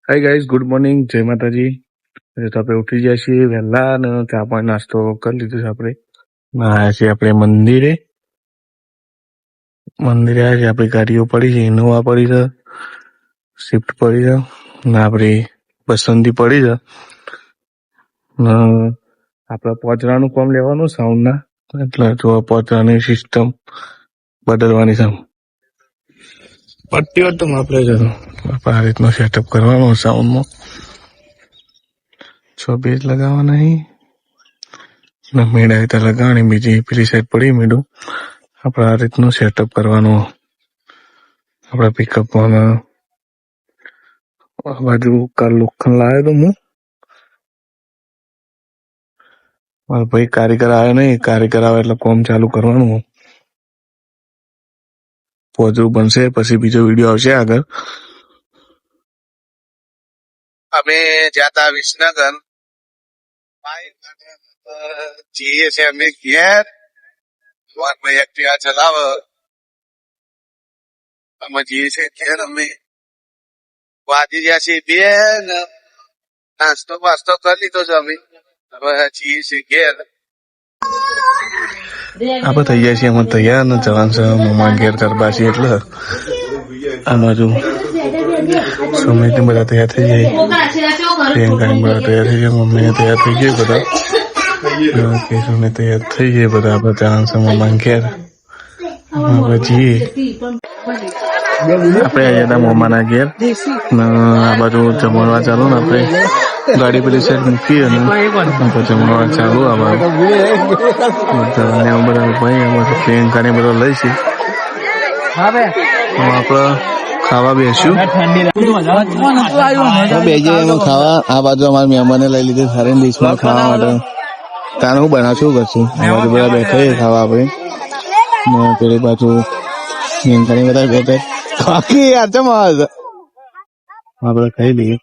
Hi guys good morning જય માતાજી. તો આપણે ઉઠી ગયા છીએ, વહેલા અને ચા પાણી નાસ્તો કરી લીધો છે આપણે. આવ્યા છીએ આપણે મંદિરે. મંદિરે આવ્યા છે આપણી ગાડીઓ પડી છે, ઇનોવા પડી છે, સ્વિફ્ટ પડી છે, ને આપણી બસંતી પડી છે. ને આપણે પોચરાનું કામ લેવાનું સાઉન્ડના. એટલે જો પોચરાની સિસ્ટમ બદલવાની છે. પટ્ટીઓ તો આપણે જ આ રીતનો સેટઅપ કરવાનો સાઉન્ડમાં છ બેજ લગાવવાના અહીં ને મેળ રીતે લગાવવાની, બીજી પેલી સાઈડ પડી મેળું. આપણે આ રીતનું સેટઅપ કરવાનું. આપણા પિકઅપમાં આ બાજુ કાલ લોખંડ લાવ્યો તો હું. મારો ભાઈ કારીગર આવ્યો નહીં, કારીગર આવે એટલે કોમ ચાલુ કરવાનું. પોજરું બનશે, પછી બીજો વીડિયો આવશે આગળ. અમે જ્યાં વિસનગર જઈએ છે અમે ઘેર. ભાઈ એક્ટિવા ચલાવે અમે જઈએ છે ઘેર અમે. વાજી જ્યાં છે બે નાસ્તો વાસ્તો કરી લીધો છે અમે. હવે જઈએ છે ઘેર. આપણે ગયા છીએ, અમે તૈયાર ને જવાનું છે. મમ્મા ઘેર કરવા છીએ એટલે આ બાજુ સુમિત ને બધા તૈયાર થઈ જાય પ્રિયંકા બધા તૈયાર થઈ જાય મમ્મીને તૈયાર થઈ ગયા બધા. કેશવ તૈયાર થઈ ગયા બધા. આપણે જવાનું છે મમ્મા ઘેર. જઈએ આપણે આવ્યા હતા મમ્માના ઘેર. આ બાજુ જમણવા ચાલુ ને આપણે. ગાડી પેલી સાઈડ મૂકી અને આપણે જમણવા ચાલુ આ બધા ને બધા ભાઈ અમારે પ્રિયંકા ને બધા લઈ છે. આપણે ખાવા બેસ્યું બે એમાં ખાવા આ બાજુ અમારા મહેમાને લઈ લીધી સારી ડીશમાં ખાવા માટે. તાને હું બનાવશું કરશું? બાજુ બધા બેઠા ખાવા આપણે. પેલી બાજુ ઘણી બધા બેઠા બાકી યાર ચમ આપણે ખાઈ લઈએ.